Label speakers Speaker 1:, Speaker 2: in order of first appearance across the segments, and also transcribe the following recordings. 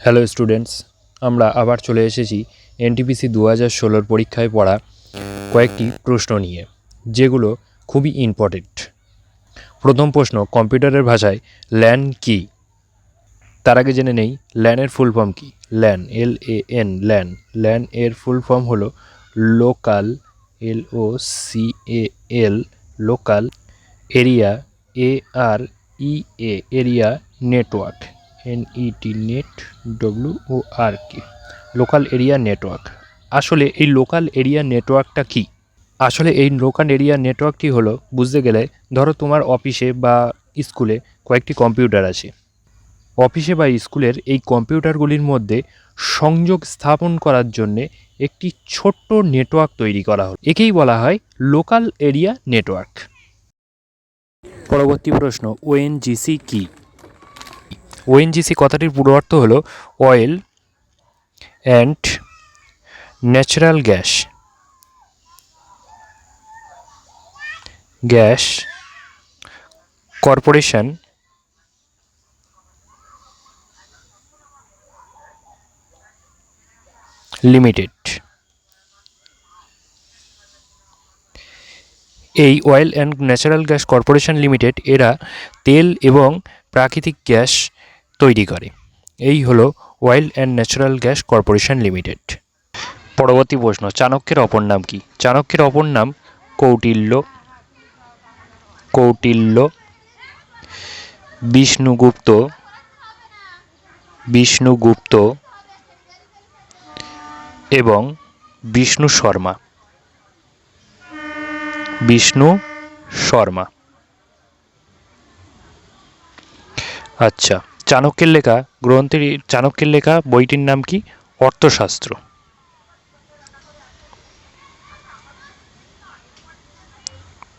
Speaker 1: Hello students আমরা আবার চলে এসেছি এনটিপিসি দু হাজার ষোলোর পরীক্ষায় পড়া কয়েকটি প্রশ্ন নিয়ে, যেগুলো খুবই ইম্পর্টেন্ট প্রথম প্রশ্ন, কম্পিউটারের ভাষায় ল্যান কি? তার আগে জেনে নেই ল্যানের ফুল ফর্ম কি? LAN L A N LAN. LAN এর ফুল ফর্ম হলো local L O C A L local area A R E A area network N E T net W O R K local area network আসলে এই local area নেটওয়ার্কটা কি? আসলে এই local area নেটওয়ার্কটি হলো, বুঝতে গেলে, ধরো তোমার অফিসে বা স্কুলে কয়েকটি কম্পিউটার আছে। অফিসে বা স্কুলের এই কম্পিউটারগুলির মধ্যে সংযোগ স্থাপন করার জন্যে একটি ছোট্ট নেটওয়ার্ক তৈরি করা হলো। একেই বলা হয় লোকাল এরিয়া নেটওয়ার্ক পরবর্তী প্রশ্ন ওএনজিসি কি? ওএনজিসি কথাটির পুরো অর্থ হলো oil and natural gas gas corporation limited এই oil and natural gas corporation limited এরা তেল এবং প্রাকৃতিক গ্যাস তৈরি করে। এই হলো oil and natural gas corporation limited. পরবর্তী প্রশ্ন, চাণক্যের অপর নাম কি? চাণক্যের অপর নাম কৌটিল্য। কৌটিল্য। বিষ্ণুগুপ্ত। বিষ্ণুগুপ্ত এবং বিষ্ণু শর্মা। বিষ্ণু শর্মা। আচ্ছা। চাণক্যের লেখা, গ্রন্থের চাণক্যের লেখা বইটির নাম কি? অর্থশাস্ত্র।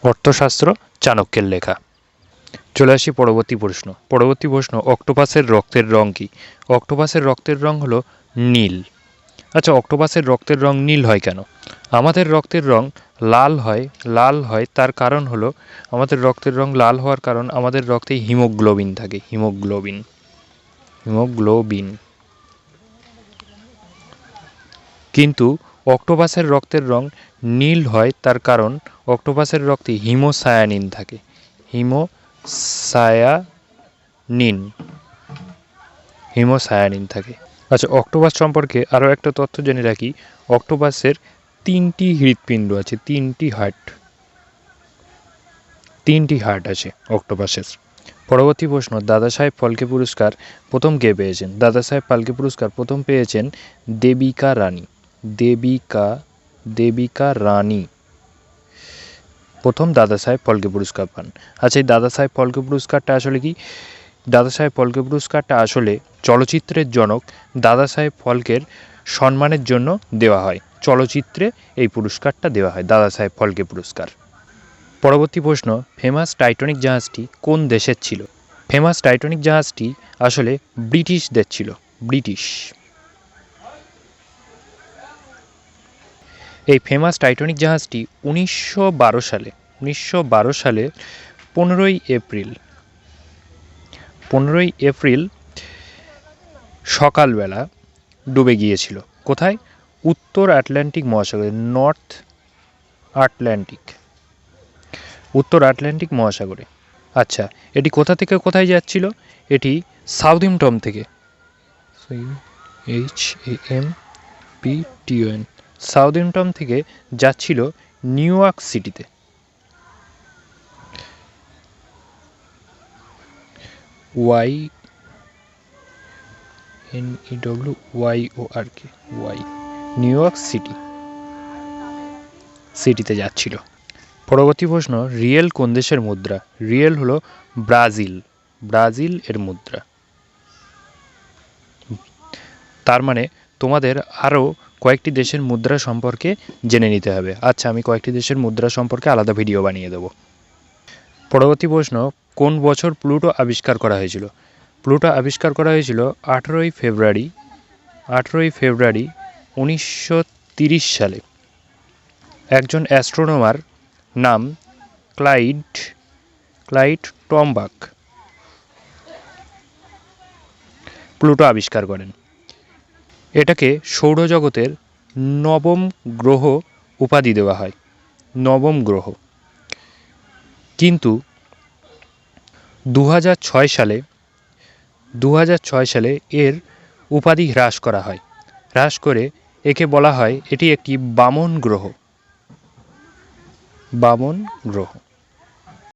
Speaker 1: অর্থশাস্ত্র, চাণক্যের লেখা। চলে আসি পরবর্তী প্রশ্ন। পরবর্তী প্রশ্ন, অক্টোপাসের রক্তের রং কি? অক্টোপাসের রক্তের রং হলো নীল। আচ্ছা অক্টোপাসের রক্তের রং নীল হয় কেন? আমাদের রক্তের রং লাল হয় লাল হয় তার কারণ হলো আমাদের রক্তের রং লাল হওয়ার কারণ আমাদের রক্তে হিমোগ্লোবিন থাকে, হিমোগ্লোবিন। হিমোগ্লোবিন। কিন্তু অক্টোপাসের রক্তের রং নীল হয় তার কারণ অক্টোপাসের রক্তে হিমোসায়ানিন থাকে। হিমোসায়ানিন। হিমোসায়ানিন থাকে। আচ্ছা অক্টোপাস সম্পর্কে আরও একটা তথ্য জেনে রাখি। অক্টোপাসের তিনটি হৃৎপিণ্ড আছে, তিনটি হার্ট। তিনটি হার্ট আছে অক্টোপাসের। পরবর্তী প্রশ্ন, দাদা সাহেব ফলকে পুরস্কার প্রথম কে পেয়েছেন? দাদা সাহেব ফালকে পুরস্কার প্রথম পেয়েছেন দেবিকা রানী। দেবিকা দেবিকা রানী। প্রথম দাদা সাহেব ফলকে পুরস্কার পান। আচ্ছা এই দাদা সাহেব ফলকে পুরস্কারটা আসলে কি? দাদা সাহেব ফলকে পুরস্কারটা আসলে চলচ্চিত্রের জনক দাদা সাহেব ফলকের সম্মানের জন্য দেওয়া হয়। চলচ্চিত্রে এই পুরস্কারটা দেওয়া হয়, দাদা সাহেব ফলকে পুরস্কার। পরবর্তী প্রশ্ন, ফেমাস টাইটনিক জাহাজটি কোন দেশের ছিল? ফেমাস টাইটনিক জাহাজটি আসলে ব্রিটিশদের ছিল, ব্রিটিশ। এই ফেমাস টাইটনিক জাহাজটি উনিশশো বারো সালে, উনিশশো বারো সালে পনেরোই এপ্রিল পনেরোই এপ্রিল সকালবেলা ডুবে গিয়েছিল। কোথায়? উত্তর আটলান্টিক মহাসাগরে নর্থ আটলান্টিক। উত্তর আটলান্টিক মহাসাগরে। আচ্ছা এটি কোথা থেকে কোথায় যাচ্ছিল? এটি সাউথিমটন থেকে। H M P T O N Southampton থেকে যাচ্ছিল New York city. Y N E W Y O R K. Y. New York city. সিটিতে যাচ্ছিল। পরবর্তী প্রশ্ন, রিয়েল কোন দেশের মুদ্রা? রিয়েল হলো ব্রাজিল। ব্রাজিল এর মুদ্রা। তার মানে তোমাদের আরও কয়েকটি দেশের মুদ্রা সম্পর্কে জেনে নিতে হবে। আচ্ছা আমি কয়েকটি দেশের মুদ্রা সম্পর্কে আলাদা ভিডিও বানিয়ে দেবো। পরবর্তী প্রশ্ন, কোন বছর প্লুটো আবিষ্কার করা হয়েছিল? প্লুটো আবিষ্কার করা হয়েছিল আঠেরোই ফেব্রুয়ারি আঠেরোই ফেব্রুয়ারি উনিশশো সালে। একজন অ্যাস্ট্রোনমার নাম ক্লাইড ক্লাইড টমবাক। প্লুটো আবিষ্কার করেন। এটাকে সৌরজগতের নবম গ্রহ উপাধি দেওয়া হয়। নবম গ্রহ। কিন্তু দু সালে দু সালে এর উপাধি হ্রাস করা হয়। হ্রাস করে একে বলা হয়, এটি একটি বামন গ্রহ। বামন গ্রহ।